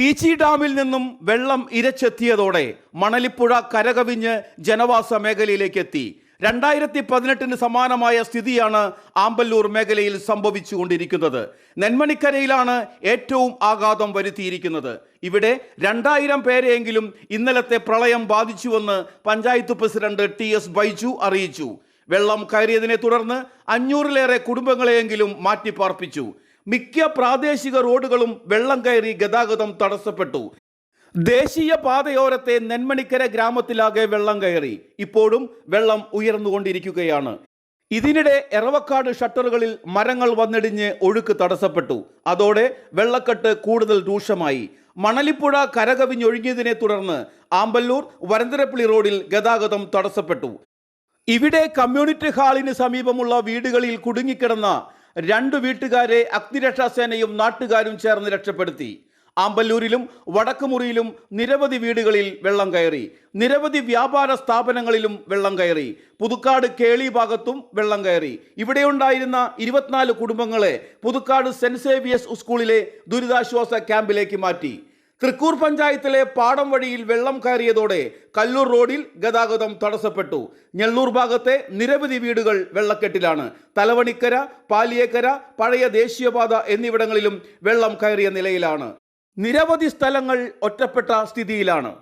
പീച്ചി ഡാമിൽ നിന്നും വെള്ളം ഇരച്ചെത്തിയതോടെ മണലിപ്പുഴ കരകവിഞ്ഞ് ജനവാസ മേഖലയിലേക്ക് എത്തി രണ്ടായിരത്തി പതിനെട്ടിന് സമാനമായ സ്ഥിതിയാണ് ആമ്പല്ലൂർ മേഖലയിൽ സംഭവിച്ചുകൊണ്ടിരിക്കുന്നത്. നെന്മണിക്കരയിലാണ് ഏറ്റവും ആഘാതം വരുത്തിയിരിക്കുന്നത്. ഇവിടെ രണ്ടായിരം പേരെയെങ്കിലും ഇന്നലത്തെ പ്രളയം ബാധിച്ചുവെന്ന് panchayat president T S Baiju അറിയിച്ചു. വെള്ളം കയറിയതിനെ തുടർന്ന് അഞ്ഞൂറിലേറെ കുടുംബങ്ങളെയെങ്കിലും മാറ്റിപ്പാർപ്പിച്ചു. മിക്ക പ്രാദേശിക റോഡുകളും വെള്ളം കയറി ഗതാഗതം തടസ്സപ്പെട്ടു. ദേശീയ പാതയോരത്തെ നെന്മണിക്കര ഗ്രാമത്തിലാകെ വെള്ളം കയറി. ഇപ്പോഴും വെള്ളം ഉയർന്നുകൊണ്ടിരിക്കുകയാണ്. ഇതിനിടെ എറവക്കാട് ഷട്ടറുകളിൽ മരങ്ങൾ വന്നിടിഞ്ഞ് ഒഴുക്ക് തടസ്സപ്പെട്ടു. അതോടെ വെള്ളക്കെട്ട് കൂടുതൽ രൂക്ഷമായി. മണലിപ്പുഴ കരകവിഞ്ഞൊഴുകിയതിനെ തുടർന്ന് ആമ്പല്ലൂർ വരന്തരപ്പിളി റോഡിൽ ഗതാഗതം തടസ്സപ്പെട്ടു. ഇവിടെ കമ്മ്യൂണിറ്റി ഹാളിന് സമീപമുള്ള വീടുകളിൽ കുടുങ്ങിക്കിടന്ന രണ്ട് വീട്ടുകാരെ അഗ്നിരക്ഷാസേനയും നാട്ടുകാരും ചേർന്ന് രക്ഷപ്പെടുത്തി. ആമ്പല്ലൂരിലും വടക്കുമുറിയിലും നിരവധി വീടുകളിൽ വെള്ളം കയറി. നിരവധി വ്യാപാര സ്ഥാപനങ്ങളിലും വെള്ളം കയറി. പുതുക്കാട് കേളി ഭാഗത്തും വെള്ളം കയറി. ഇവിടെയുണ്ടായിരുന്ന ഇരുപത്തിനാല് കുടുംബങ്ങളെ പുതുക്കാട് സെന്റ് സേവിയസ് സ്കൂളിലെ ദുരിതാശ്വാസ ക്യാമ്പിലേക്ക് മാറ്റി. തൃക്കൂർ പഞ്ചായത്തിലെ പാടം വഴിയിൽ വെള്ളം കയറിയതോടെ കല്ലൂർ റോഡിൽ ഗതാഗതം തടസ്സപ്പെട്ടു. ഞെള്ളൂർ ഭാഗത്തെ നിരവധി വീടുകൾ വെള്ളക്കെട്ടിലാണ്. തലവണിക്കര പാലിയേക്കര പഴയ ദേശീയപാത എന്നിവിടങ്ങളിലും വെള്ളം കയറിയ നിലയിലാണ്. നിരവധി സ്ഥലങ്ങൾ ഒറ്റപ്പെട്ട സ്ഥിതിയിലാണ്.